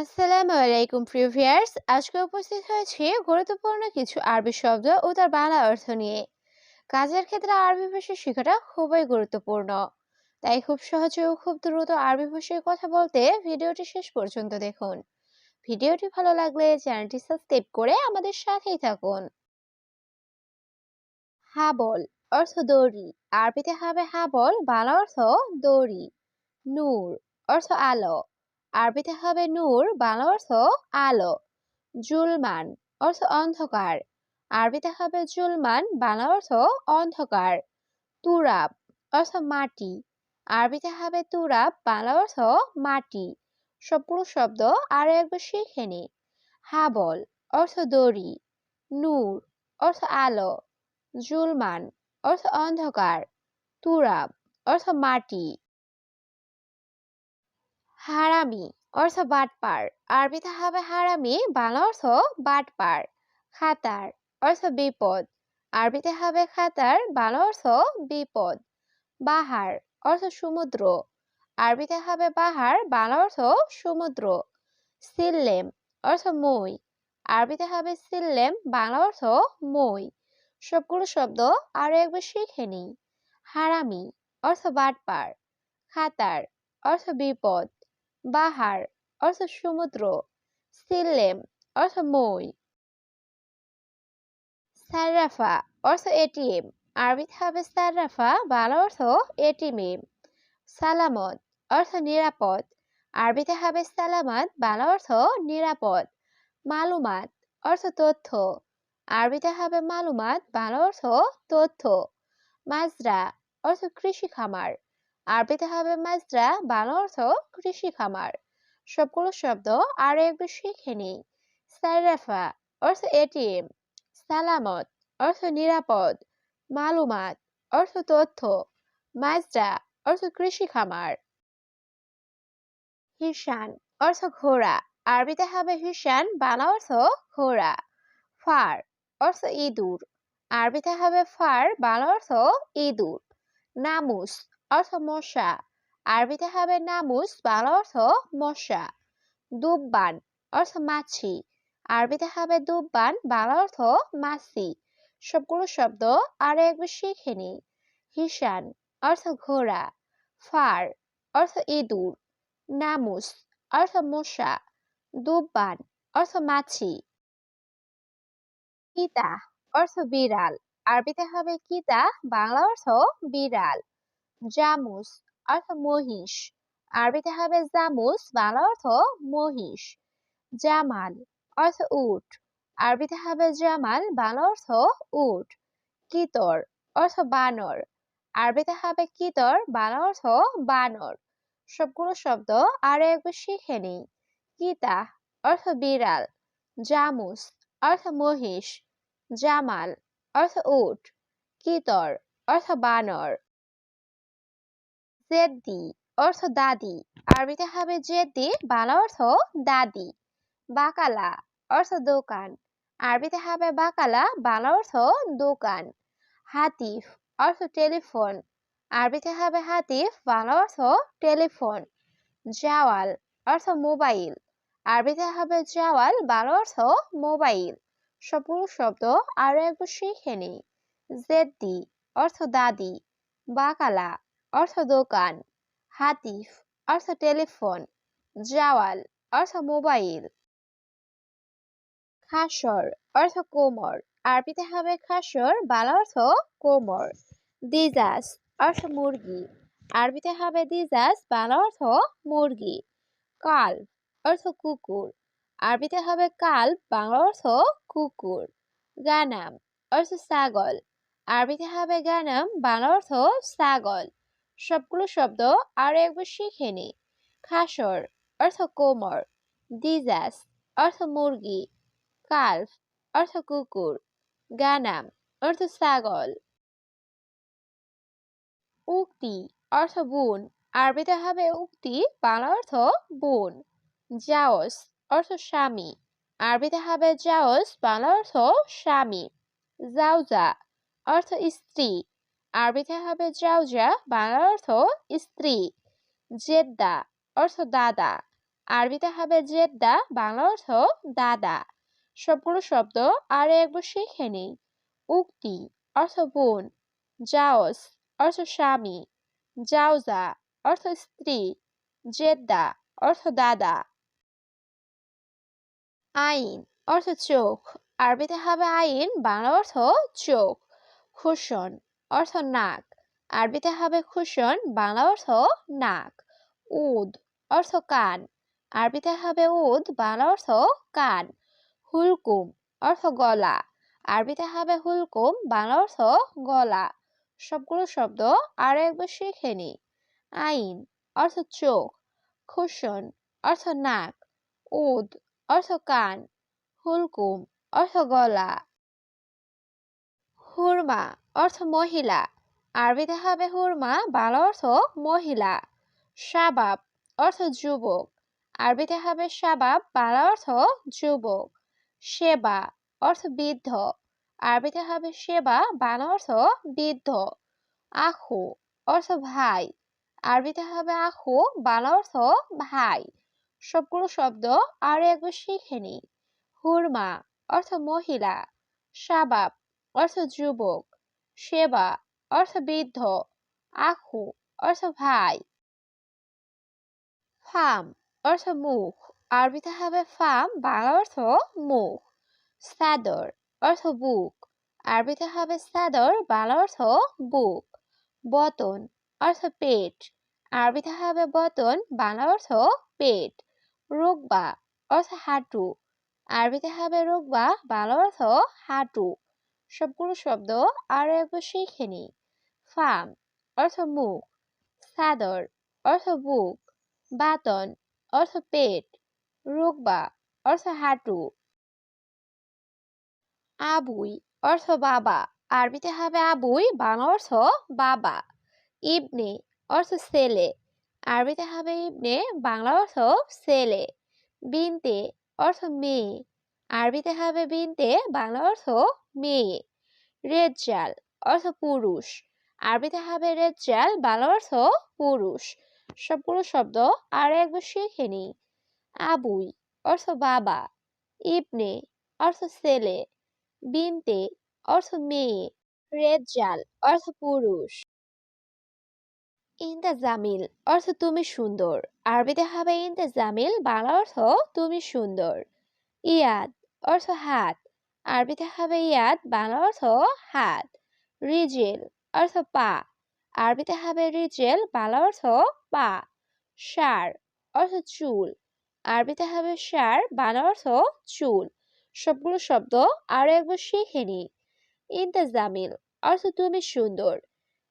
আসসালামু আলাইকুম, প্রিয় ভিউয়ার্স। আজকে উপস্থিত হয়েছি গুরুত্বপূর্ণ কিছু আরবি শব্দ ও তার বাংলা অর্থ নিয়ে। কাজের ক্ষেত্রে আরবি ভাষা শেখাটা খুবই গুরুত্বপূর্ণ। তাই খুব সহজে ও খুব দ্রুত আরবি ভাষায় কথা বলতে ভিডিওটি শেষ পর্যন্ত দেখুন। ভিডিওটি ভালো লাগলে চ্যানেলটি সাবস্ক্রাইব করে আমাদের সাথেই থাকুন। হাবল অর্থ দড়ি। আরবিতে হবে হাবল, বাংলা অর্থ দড়ি। নূর অর্থ আলো। আরবিতে হবে নূর, বাংলা অর্থ আলো। জুলমান, অর্থ অন্ধকার। আরবিতে হবে জুলমান, বাংলা অর্থ অন্ধকার। তুরাব, অর্থ মাটি। আরবিতে হবে তুরাব, বাংলা অর্থ মাটি। সবগুলো শব্দ আরও একবার শিখে নি। হাবল, অর্থ দড়ি। নূর, অর্থ আলো। জুলমান, অর্থ অন্ধকার। তুরাব, অর্থ মাটি। হারামি অর্থ বাটপার। আরবিতে হবে হারামি, বাংলা অর্থ বাটপার। খাতার অর্থ বিপদ। আরবিতে হবে খাতার, বাংলা অর্থ বিপদ। বাহার অর্থ সমুদ্র। আরবিতে হবে বাহার, বাংলা অর্থ সমুদ্র। সিল্লেম অর্থ মই। আরবিতে হবে সিল্লেম, বাংলা অর্থ মই। সবগুলো শব্দ আরও একবার শিখে নিই। হারামি অর্থ বাটপার। খাতার অর্থ বিপদ। বাহার অর্থ সমুদ্র। সিল্লেম অর্থ মই। সার্রাফা অর্থ এটিএম। আরবিতে হবে সার্রাফা বাংলা অর্থ এটিএম সালামত, অর্থ নিরাপদ। আরবিতে হবে সালামাত, বাংলা অর্থ নিরাপদ। মালুমাত, অর্থ তথ্য। আরবিতে হবে মালুমাত, বাংলা অর্থ তথ্য। মাজরা, অর্থ কৃষি খামার। আরবিতে হবে মাজরা, বাংলা অর্থ কৃষি খামার। সবগুলো শব্দ আরও একবার শিখে নেই। সাইরাফা অর্থ এটিএম। সালামত, অর্থ নিরাপদ। মালুমাত, অর্থ তথ্য। মাজরা, অর্থ কৃষি খামার। হিসান অর্থ ঘোড়া। আরবিতে হবে হিসান বাংলা অর্থ ঘোড়া। ফার, অর্থ ইঁদুর। আরবিতে হবে ফার, বাংলা অর্থ ইঁদুর। নামুস অর্থ মশা। আরবিতে হবে নামুস, বাংলা অর্থ মশা। দুব্বান, অর্থ মাছি। আরবিতে হবে দুব্বান, বাংলা অর্থ মাছি। সবগুলো শব্দ আরও একবার শিখে নি। হিসান অর্থ ঘোড়া। ফার, অর্থ ইঁদুর। নামুস, অর্থ মশা। দুব্বান, অর্থ মাছি। কিতা, অর্থ বিড়াল। আরবিতে হবে কিতা, বাংলা অর্থ বিড়াল। জামুস অর্থ মহিষ। আরবিতে হবে জামুস, বাংলা অর্থ মহিষ। জামাল অর্থ উট। আরবিতে হবে জামাল, বাংলা অর্থ উট। কিতর অর্থ বানর। আরবিতে হবে কিতর, বাংলা অর্থ বানর। সবগুলো শব্দ আরও একবার শিখে নিই। কিতা অর্থ বিড়াল। জামুস অর্থ মহিষ। জামাল অর্থ উট। কিতর অর্থ বানর। জেদ্দি, অর্থ দাদি। আরবিতে হবে জেদ্দি, বাংলা অর্থ দাদি। বাকালা, অর্থ দোকান। আরবিতে হবে বাকালা, বাংলা অর্থ দোকান। হাতিফ, অর্থ টেলিফোন। আরবিতে হবে হাতিফ, বাংলা অর্থ টেলিফোন। জাওয়াল, অর্থ মোবাইল। আরবিতে হবে জাওয়াল, বাংলা অর্থ মোবাইল। সবগুলো শব্দ আরও একবার শিখে নিই। জেদ্দি, অর্থ দাদি। বাকালা অর্থ দোকান হাতিফ অর্থ টেলিফোন জাওয়াল অর্থ মোবাইল খাসর অর্থ কোমর আরবিতে হবে খাসর, বাল অর্থ কোমর, দিজাস অর্থ মুরগি আরবিতে হবে দিজাস, বাংলা অর্থ মুরগি কাল অর্থ কুকুর, আরবিতে হবে কাল বাংলা অর্থ কুকুর, গানাম, অর্থ ছাগল, আরবিতে হবে গানাম, বাংলা অর্থ ছাগল। সবগুলো শব্দ আরও একবার শিখে নি খাসর, অর্থ কোমর। দিজাস অর্থ মুরগি। কালফ, অর্থ কুকুর। গানাম, অর্থ ছাগল। উক্তি, অর্থ বোন। আরবিতে হবে উক্তি, বাংলা অর্থ বোন। জাওস, অর্থ স্বামী। আরবিতে হবে জাওস, বাংলা অর্থ স্বামী। জাউজা অর্থ স্ত্রী। আরবিতে হবে জাউজা, বাংলার অর্থ স্ত্রী। জেদ্দা, অর্থ দাদা। আরবিতে হবে জেদ্দা বাংলা অর্থ দাদা। সবগুলো শব্দ আর একবার শিখে নেই। উক্তি, অর্থ বোন। জাওস, অর্থ স্বামী। জাউজা, অর্থ স্ত্রী। জেদ্দা, অর্থ দাদা। আইন, অর্থ চোখ। আরবিতে হবে আইন বাংলা অর্থ চোখ। খুশন অর্থ নাক। আরবিতে হবে খুশন, বাংলা অর্থ নাক। উদ, অর্থ কান। আরবিতে হবে উদ, বাংলা অর্থ কান। হুলকুম, অর্থ গলা। আরবিতে হবে হুলকুম, বাংলা অর্থ গলা। সবগুলো শব্দ আরও একবার শিখে নি। আইন, অর্থ চোখ। খুশন, অর্থ নাক। উদ, অর্থ কান। হুলকুম, অর্থ গলা। হুরমা অর্থ মহিলা। আরবিতে হবে হুরমা, বাংলা অর্থ মহিলা। শাবাব অর্থ যুবক। আরবিতে হবে শাবাব, বাংলা অর্থ যুবক। সেবা অর্থ বৃদ্ধ। আরবিতে হবে সেবা, বাংলা অর্থ বৃদ্ধ। আখু অর্থ ভাই। আরবিতে হবে আখু, বাংলা অর্থ ভাই। সবগুলো শব্দ আর একবার শিখে নি হুরমা অর্থ মহিলা। শাবাব অর্থ যুবক সেবা অর্থ বৃদ্ধ আখু অর্থ ভাই ফাম অর্থ মুখ আরবিতে হবে ফাম বাংলা অর্থ মুখ। সাদর অর্থ বুক আরবিতে হবে সাদর বাংলা অর্থ বুক। বতন অর্থ পেট আরবিতে হবে বতন, বাংলা অর্থ পেট। রোগবা, অর্থ হাঁটু। আরবিতে হবে রোগবা, বাংলা অর্থ হাঁটু। সবগুলো শব্দ আরও একবার শিখে নি ফার্ম অর্থ মুখ। সাদর, অর্থ বুক। বাতন, অর্থ পেট। রোগবা, অর্থ হাঁটু। আবুই, অর্থ বাবা। আরবিতে হবে আবুই, বাংলা অর্থ বাবা। ইবনে, অর্থ ছেলে। আরবিতে হবে ইবনে, বাংলা অর্থ ছেলে। বিনতে, অর্থ মেয়ে। আরবিতে হবে বিনতে, বাংলা অর্থ মেয়ে। রেজ্জাল অর্থ পুরুষ। আরবিতে হবে রেজ্জাল বাংলা অর্থ পুরুষ। সবগুলো শব্দ, আর একবার শিখে নি আবুই, অর্থ বাবা। ইবনে, অর্থ ছেলে। বিনতে, অর্থ মেয়ে। রেজ্জাল অর্থ পুরুষ। ইন্দা জামিল অর্থ তুমি সুন্দর। আরবিতে হবে ইন্তাজামিল, বাংলা অর্থ তুমি সুন্দর। ইয়াদ, অর্থ হাত। আরবিতে হবে ইয়াদ বাংলা অর্থ হাত। রিজেল অর্থ পা। আরবিতে হবে রিজেল, বাংলা অর্থ পা। সার অর্থ চুল। আরবিতে হবে সার, বাংলা অর্থ চুল। সবগুলো শব্দ আরও একবার শিখে নি। ইন্তাজামিল অর্থ তুমি সুন্দর।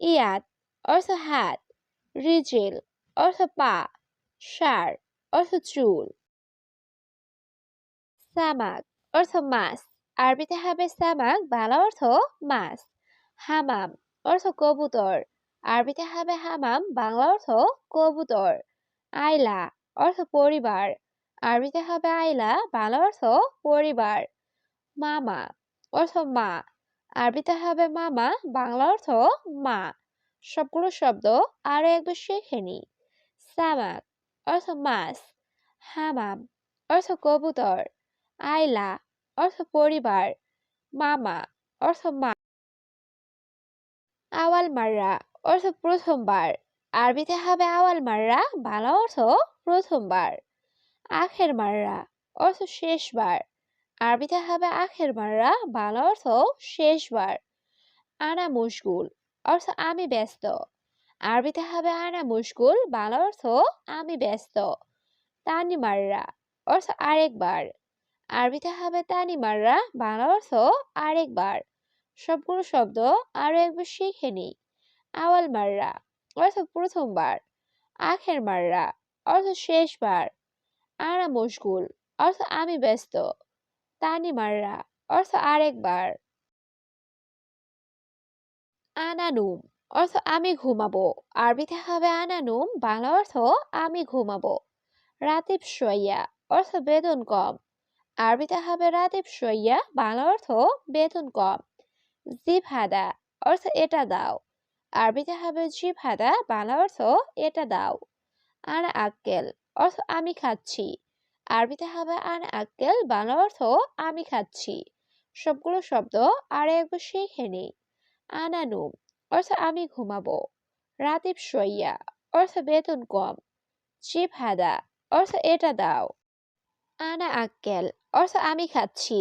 ইয়াদ অর্থ হাত। রিজেল অর্থ পা। সার অর্থ চুল। সামাক অর্থ মাছ। আরবিতে হবে সামাক, বাংলা অর্থ মাছ। হামাম অর্থ কবুতর। আরবিতে হবে হামাম, বাংলা অর্থ কবুতর। আইলা অর্থ পরিবার। আরবিতে হবে আইলা, বাংলা অর্থ পরিবার। মামা অর্থ মা। আরবিতে হবে মামা, বাংলা অর্থ মা। সবগুলো শব্দ আরও একবার শিখে নি। সামাক অর্থ মাছ। হামাম অর্থ কবুতর। আইলা অর্থ পরিবার, মামা, অর্থ মা, আওয়াল মাররা, অর্থ প্রথমবার। আরবিতে হবে আওয়াল মাররা, বাংলা অর্থ প্রথমবার। আখের মাররা, অর্থ শেষবার। আরবিতে হবে আখের মাররা, বাংলা অর্থ শেষবার। আনা মুশগুল অর্থ আমি ব্যস্ত। আরবিতে হবে আনা মুশগুল বাংলা অর্থ আমি ব্যস্ত। তানি মাররা, অর্থ আরেকবার। আরবিতে হবে তানি মাররা, বাংলা অর্থ আরেকবার। সবগুলো শব্দ আরও একবার শিখে নিই। আওয়াল মাররা, অর্থ প্রথমবার। আখের মাররা, অর্থ শেষবার। আনা মুশগুল, অর্থ আমি ব্যস্ত। তানি মাররা, অর্থ আরেকবার। আনানুম অর্থ আমি ঘুমাবো। আরবিতে হবে আনানুম বাংলা অর্থ আমি ঘুমাবো। রাতিব সইয়া অর্থ বেতন কম। আরবিতে হবে রাতিব সইয়া, বাংলা অর্থ বেতন কম। জিভ হাদা অর্থ এটা দাও। আরবিতে হবে জিভ হাদা বাংলা অর্থ এটা দাও। আনা আক্কেল অর্থ আমি খাচ্ছি। আরবিতে হবে আনা আক্কেল বাংলা অর্থ আমি খাচ্ছি। সবগুলো শব্দ আর একবার শিখে নেই। আনানুম অর্থ আমি ঘুমাবো। রাতিব সইয়া অর্থ বেতন কম। চিপ হাদা অর্থ এটা দাও। আনা আক্কেল অর্থ আমি খাচ্ছি।